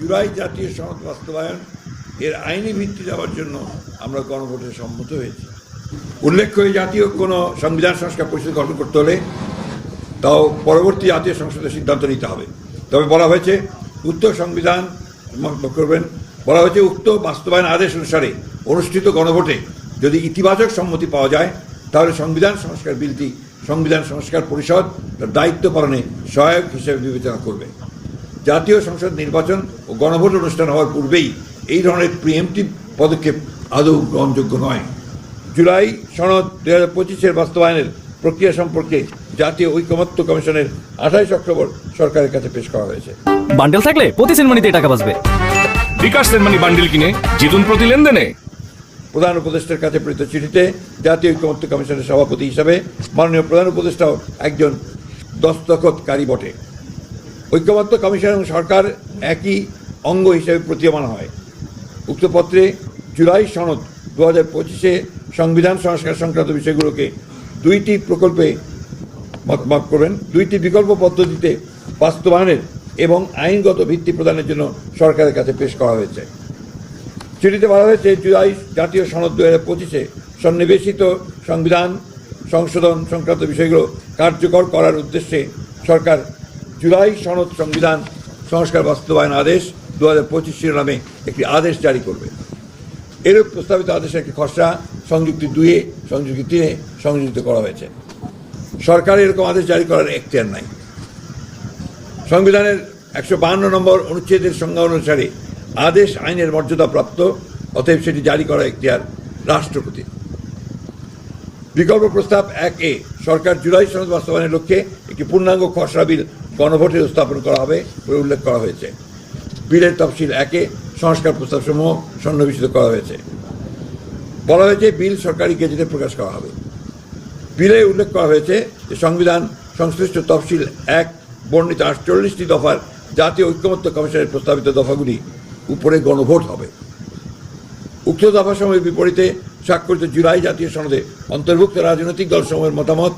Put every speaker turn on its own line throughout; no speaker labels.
জুলাই জাতীয় সনদ বাস্তবায়ন, এর আইনি ভিত্তি দেওয়ার জন্য আমরা গণভোটে সম্মত হয়েছি। উল্লেখ্য, এই জাতীয় কোনো সংবিধান সংস্কার পরিষদ গঠন করতে হলে তাও পরবর্তী জাতীয় সংসদের সিদ্ধান্ত নিতে হবে। তবে বলা হয়েছে, উক্ত সংবিধান করবেন, বলা হয়েছে, উক্ত বাস্তবায়ন আদেশ অনুসারে অনুষ্ঠিত গণভোটে যদি ইতিবাচক সম্মতি পাওয়া যায়, তাহলে সংবিধান সংস্কার বিলটি সংবিধান সংস্কার পরিষদ তার দায়িত্ব পালনে সহায়ক হিসেবে বিবেচনা করবে। জাতীয় সংসদ নির্বাচন ও গণভোট অনুষ্ঠান হওয়ার পূর্বেই এই ধরনের প্রিএমটিভ পদক্ষেপ আদৌ গ্রহণযোগ্য নয়। জুলাই সনদ দুই হাজার পঁচিশের বাস্তবায়নের প্রক্রিয়া সম্পর্কে জাতীয় ঐকমত্য কমিশনের আঠাইশ অক্টোবর সরকারের কাছে পেশ করা হয়েছে।
বান্ডেল থাকলে প্রতি সেনমানিতে টাকা বাঁচবে।
বিকাশ সেনমানি বান্ডিল কিনে জিতুন প্রতি লেনদেনে।
প্রধান উপদেষ্টার কাছে প্রেরিত চিঠিতে জাতীয় ঐকমত্য কমিশনের সভাপতি হিসাবে মাননীয় প্রধান উপদেষ্টাও একজন দস্তখতকারী বটে। ঐক্যমত্য কমিশন এবং সরকার একই অঙ্গ হিসেবে প্রতীয়মান হয়। উক্ত পত্রে জুলাই সনদ দু হাজার পঁচিশে সংবিধান সংস্কার সংক্রান্ত বিষয়গুলোকে দুইটি প্রকল্পে মতমাপ করবেন। দুইটি বিকল্প পদ্ধতিতে বাস্তবায়নের এবং আইনগত ভিত্তি প্রদানের জন্য সরকারের কাছে পেশ করা হয়েছে। চিঠিতে বলা হয়েছে, জুলাই জাতীয় সনদ দু হাজার পঁচিশে সন্নিবেশিত সংবিধান সংশোধন সংক্রান্ত বিষয়গুলো কার্যকর করার উদ্দেশ্যে সরকার জুলাই সনদ সংবিধান সংস্কার বাস্তবায়ন আদেশ দু হাজার পঁচিশ শিরোনামে একটি আদেশ জারি করবে। এরূপ প্রস্তাবিত আদেশের একটি খসড়া সংযুক্তি দুয়ে সংযুক্তি তিনে সংযোজিত করা হয়েছে। সরকার এরকম আদেশ জারি করার এখতিয়ার নাই। সংবিধানের একশো বাহান্ন নম্বর অনুচ্ছেদের সংজ্ঞা অনুসারে আদেশ আইনের মর্যাদা প্রাপ্ত অতএব সেটি জারি করা এখতিয়ার রাষ্ট্রপতি বিকল্প প্রস্তাব এক এ, সরকার জুলাই সনদ বাস্তবায়নের লক্ষ্যে একটি পূর্ণাঙ্গ খসড়া বিল গণভোটে উপস্থাপন করা হবে বলে উল্লেখ করা হয়েছে। বিলের তফসিল একে সংস্কার প্রস্তাবসমূহ সন্নিবেশিত করা হয়েছে। বলা হয়েছে বিল সরকারি গেজেটে প্রকাশ করা হবে। বিলে উল্লেখ করা হয়েছে যে সংবিধান সংশ্লিষ্ট তফসিল এক বর্ণিত আটচল্লিশটি দফার জাতীয় ঐক্যমত্য কমিশনের প্রস্তাবিত দফাগুলি উপরে গণভোট হবে। উক্ত দফাসমূহের বিপরীতে স্বাক্ষরিত জুলাই জাতীয় সনদে অন্তর্ভুক্ত রাজনৈতিক দলসমূহের মতামত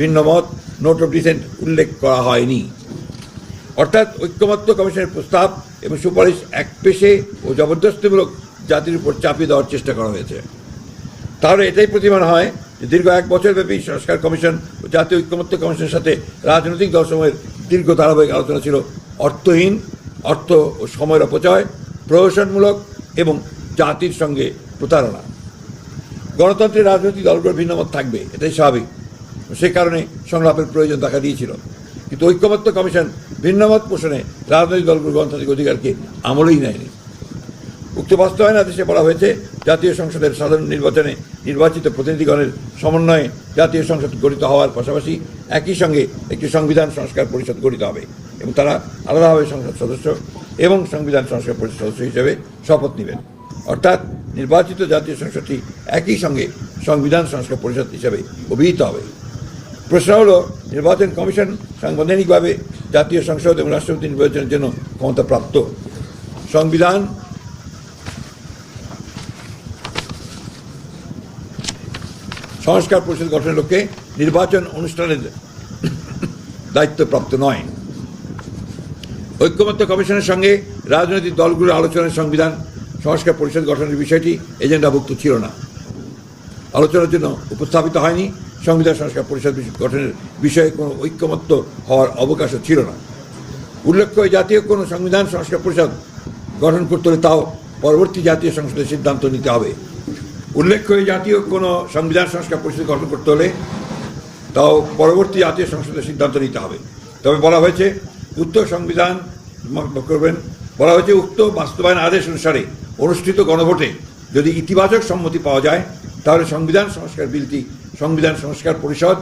ভিন্ন মত নোট অফ ডিসেন্ট উল্লেখ করা হয়নি। অর্থাৎ ঐক্যমত্য কমিশনের প্রস্তাব এবং সুপারিশ এক পেশে ও জবরদস্তিমূলক জাতির উপর চাপিয়ে দেওয়ার চেষ্টা করা হয়েছে। তাহলে এটাই প্রতিমান হয় যে দীর্ঘ এক বছরব্যাপী সংস্কার কমিশন ও জাতীয় ঐক্যমত্য কমিশনের সাথে রাজনৈতিক দলসমূহের দীর্ঘ ধারাবাহিক আলোচনা ছিল অর্থহীন, অর্থ ও সময়ের অপচয়, প্রহসনমূলক এবং জাতির সঙ্গে প্রতারণা। গণতন্ত্রের রাজনৈতিক দলগুলোর ভিন্নমত থাকবে, এটাই স্বাভাবিক। সে কারণে সংলাপের প্রয়োজন দেখা দিয়েছিল। কিন্তু ঐক্যমত্য কমিশন ভিন্নমত পোষণে রাজনৈতিক দলগুলোর গণতান্ত্রিক অধিকারকে আমলেই নেয়নি। উক্ত বাস্তবায়ন আদেশে বলা হয়েছে, জাতীয় সংসদের সাধারণ নির্বাচনে নির্বাচিত প্রতিনিধিগণের সমন্বয়ে জাতীয় সংসদ গঠিত হওয়ার পাশাপাশি একই সঙ্গে একটি সংবিধান সংস্কার পরিষদ গঠিত হবে এবং তারা আলাদাভাবে সংসদ সদস্য এবং সংবিধান সংস্কার পরিষদ সদস্য হিসেবে শপথ নেবেন। অর্থাৎ নির্বাচিত জাতীয় সংসদটি একই সঙ্গে সংবিধান সংস্কার পরিষদ হিসেবে অভিহিত হবে। প্রশ্ন হল, নির্বাচন কমিশন সাংবিধানিকভাবে জাতীয় সংসদ এবং রাষ্ট্রপতি নির্বাচনের জন্য ক্ষমতাপ্রাপ্ত। সংবিধান সংস্কার পরিষদ গঠনের লক্ষ্যে নির্বাচন অনুষ্ঠানের দায়িত্বপ্রাপ্ত নয়। ঐক্যমত্য কমিশনের সঙ্গে রাজনৈতিক দলগুলোর আলোচনার সংবিধান সংস্কার পরিষদ গঠনের বিষয়টি এজেন্ডাভুক্ত ছিল না। আলোচনার জন্য উপস্থাপিত হয়নি। সংবিধান সংস্কার পরিষদ গঠনের বিষয়ে কোনো ঐক্যমত্য হওয়ার অবকাশও ছিল না। উল্লেখ্য জাতীয় কোনো সংবিধান সংস্কার পরিষদ গঠন করতে হলে তাও পরবর্তী জাতীয় সংসদের সিদ্ধান্ত নিতে হবে। উল্লেখ্য জাতীয় কোনো সংবিধান সংস্কার পরিষদ গঠন করতে হলে তাও পরবর্তী জাতীয় সংসদের সিদ্ধান্ত নিতে হবে। তবে বলা হয়েছে, উক্ত সংবিধান করবেন, বলা হয়েছে, উক্ত বাস্তবায়ন আদেশ অনুসারে অনুষ্ঠিত গণভোটে যদি ইতিবাচক সম্মতি পাওয়া যায়, তাহলে সংবিধান সংস্কার বিলটি সংবিধান সংস্কার পরিষদ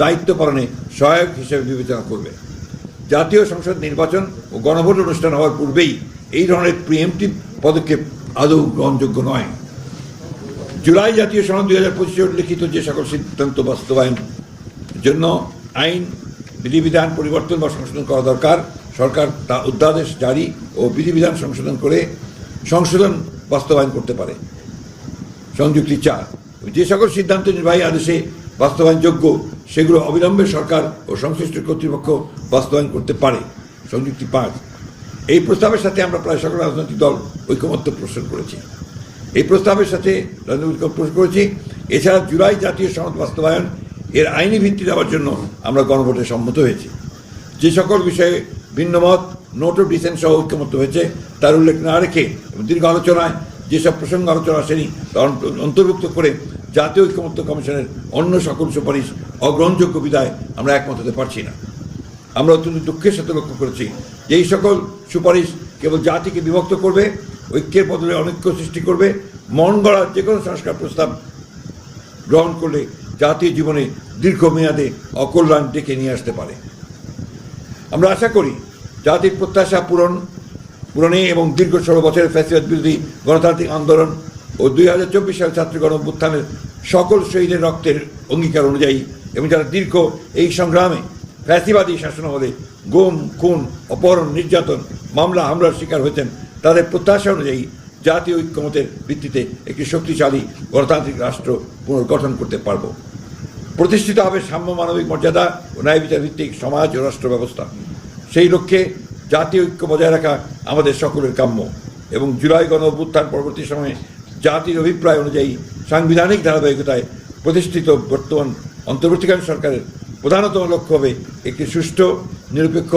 দায়িত্ব পালনে সহায়ক হিসেবে বিবেচনা করবে। জাতীয় সংসদ নির্বাচন ও গণভোট অনুষ্ঠান হওয়ার পূর্বেই এই ধরনের প্রিএমটিভ পদক্ষেপ আদৌ গ্রহণযোগ্য নয়। জুলাই জাতীয় সনদ দুই হাজার পঁচিশে উল্লেখিত যে সকল সিদ্ধান্ত বাস্তবায়ন জন্য আইন, বিধিবিধান পরিবর্তন বা সংশোধন করা দরকার, সরকার তা অধ্যাদেশ জারি ও বিধিবিধান সংশোধন করে সংশোধন বাস্তবায়ন করতে পারে। সংযুক্তি চার যে সকল সিদ্ধান্ত নির্বাহী আদেশে বাস্তবায়নযোগ্য সেগুলো অবিলম্বে সরকার ও সংশ্লিষ্ট কর্তৃপক্ষ বাস্তবায়ন করতে পারে। সংযুক্তি পাঁচ। এই প্রস্তাবের সাথে আমরা প্রায় সকল রাজনৈতিক দল ঐকমত্য পোষণ করেছি। এই প্রস্তাবের সাথে রাজনৈতিক পোষণ করেছি। এছাড়া জুলাই জাতীয় সনদ বাস্তবায়ন এর আইনি ভিত্তি দেওয়ার জন্য আমরা গণভোটে সম্মত হয়েছি। যে সকল বিষয়ে ভিন্নমত নোট অফ ডিসেন্ট সহ ঐক্যমত্য হয়েছে, তার উল্লেখ না রেখে দীর্ঘ আলোচনায় যেসব প্রসঙ্গ আলোচনা আসেনি অন্তর্ভুক্ত করে জাতীয় ঐক্যমত্য কমিশনের অন্য সকল সুপারিশ অগ্রহণযোগ্য বিদায় আমরা একমত হতে পারছি না। আমরা অত্যন্ত দুঃখের সাথে লক্ষ্য করেছি যে এই সকল সুপারিশ কেবল জাতিকে বিভক্ত করবে, ঐক্যের বদলে অনৈক্য সৃষ্টি করবে, মন গড়ার যে কোনো সংস্কার প্রস্তাব গ্রহণ করলে জাতীয় জীবনে দীর্ঘমেয়াদে অকল্যাণ ডেকে নিয়ে আসতে পারে। আমরা আশা করি জাতির প্রত্যাশা পূরণ পূরণে এবং দীর্ঘ ষোলো বছরের ফ্যাসিবাদ বিরোধী গণতান্ত্রিক আন্দোলন ও দুই হাজার চব্বিশ সাল ছাত্র অভ্যুত্থানের সকল শহীদের রক্তের অঙ্গীকার অনুযায়ী এবং যারা দীর্ঘ এই সংগ্রামে ফ্যাসিবাদী শাসনামলে গুম, খুন, অপহরণ, নির্যাতন, মামলা, হামলার শিকার হয়েছেন, তাদের প্রত্যাশা অনুযায়ী জাতীয় ঐক্যমতের ভিত্তিতে একটি শক্তিশালী গণতান্ত্রিক রাষ্ট্র পুনর্গঠন করতে পারব। প্রতিষ্ঠিত হবে সাম্য মানবিক মর্যাদা ও ন্যায় বিচার ভিত্তিক সমাজ ও রাষ্ট্র ব্যবস্থা। সেই লক্ষ্যে জাতীয় ঐক্য বজায় রাখা আমাদের সকলের কাম্য এবং জুলাই গণ অভ্যুত্থান পরবর্তী সময়ে জাতির অভিপ্রায় অনুযায়ী সাংবিধানিক ধারাবাহিকতায় প্রতিষ্ঠিত বর্তমান অন্তর্বর্তীকালীন সরকারের প্রধানতম লক্ষ্য হবে একটি সুষ্ঠু, নিরপেক্ষ,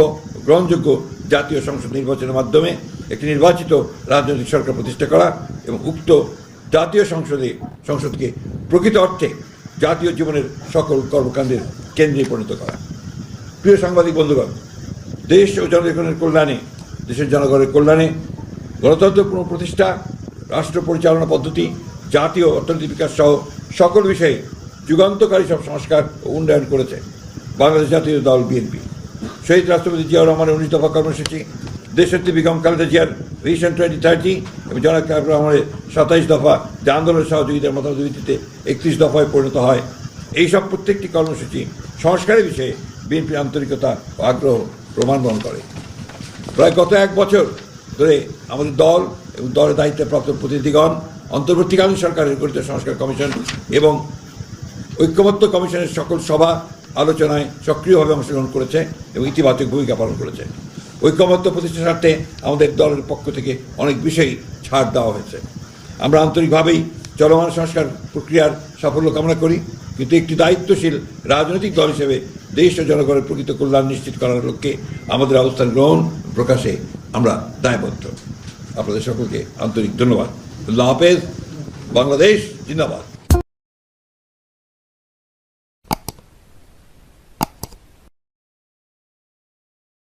গ্রহণযোগ্য জাতীয় সংসদ নির্বাচনের মাধ্যমে একটি নির্বাচিত রাজনৈতিক সরকার প্রতিষ্ঠা করা এবং উক্ত জাতীয় সংসদে, সংসদকে প্রকৃত অর্থে জাতীয় জীবনের সকল কর্মকাণ্ডের কেন্দ্রে পরিণত করা। প্রিয় সাংবাদিক বন্ধুগণ দেশ ও জনগণের কল্যাণে, দেশের জনগণের কল্যাণে গণতন্ত্র পুনঃপ্রতিষ্ঠা রাষ্ট্র পরিচালনা পদ্ধতি জাতীয় অর্থনৈতিক বিকাশ সহ সকল বিষয়ে যুগান্তকারী সব সংস্কার ও উন্নয়ন করেছে বাংলাদেশ জাতীয় দল বিএনপি। শহীদ রাষ্ট্রপতি জিয়াউর রহমানের উনিশ দফা কর্মসূচি দেশত্রী বেগম খালেদা জিয়ার ভিশন টোয়েন্টি থার্টি এবং জনাব তারেক রহমানের সাতাইশ দফা যা আন্দোলনের সহযোগিতার মতামত ভিত্তিতে একত্রিশ দফায় পরিণত হয়। এইসব প্রত্যেকটি কর্মসূচি সংস্কারের বিষয়ে বিএনপির আন্তরিকতা ও আগ্রহ প্রমাণবহন করে। প্রায় গত এক বছর ধরে আমাদের দল এবং দলের দায়িত্বে প্রাপ্ত প্রতিনিধিগণ, অন্তর্বর্তীকালীন সরকারের গঠিত সংস্কার কমিশন এবং ঐক্যমত্য কমিশনের সকল সভা আলোচনায় সক্রিয়ভাবে অংশগ্রহণ করেছে এবং ইতিবাচক ভূমিকা পালন করেছে। ঐক্যমত্য প্রতিষ্ঠার স্বার্থে আমাদের দলের পক্ষ থেকে অনেক বিষয়ই ছাড় দেওয়া হয়েছে। আমরা আন্তরিকভাবেই চলমান সংস্কার প্রক্রিয়ার সাফল্য কামনা করি। কিন্তু একটি দায়িত্বশীল রাজনৈতিক দল হিসেবে দেশ ও জনগণের প্রকৃত কল্যাণ নিশ্চিত করার লক্ষ্যে আমাদের অবস্থান গ্রহণ প্রকাশে আমরা দায়বদ্ধ। আপনাদের সকলকে আন্তরিক ধন্যবাদ। আল্লাহ হাফেজ। বাংলাদেশ জিন্দাবাদ।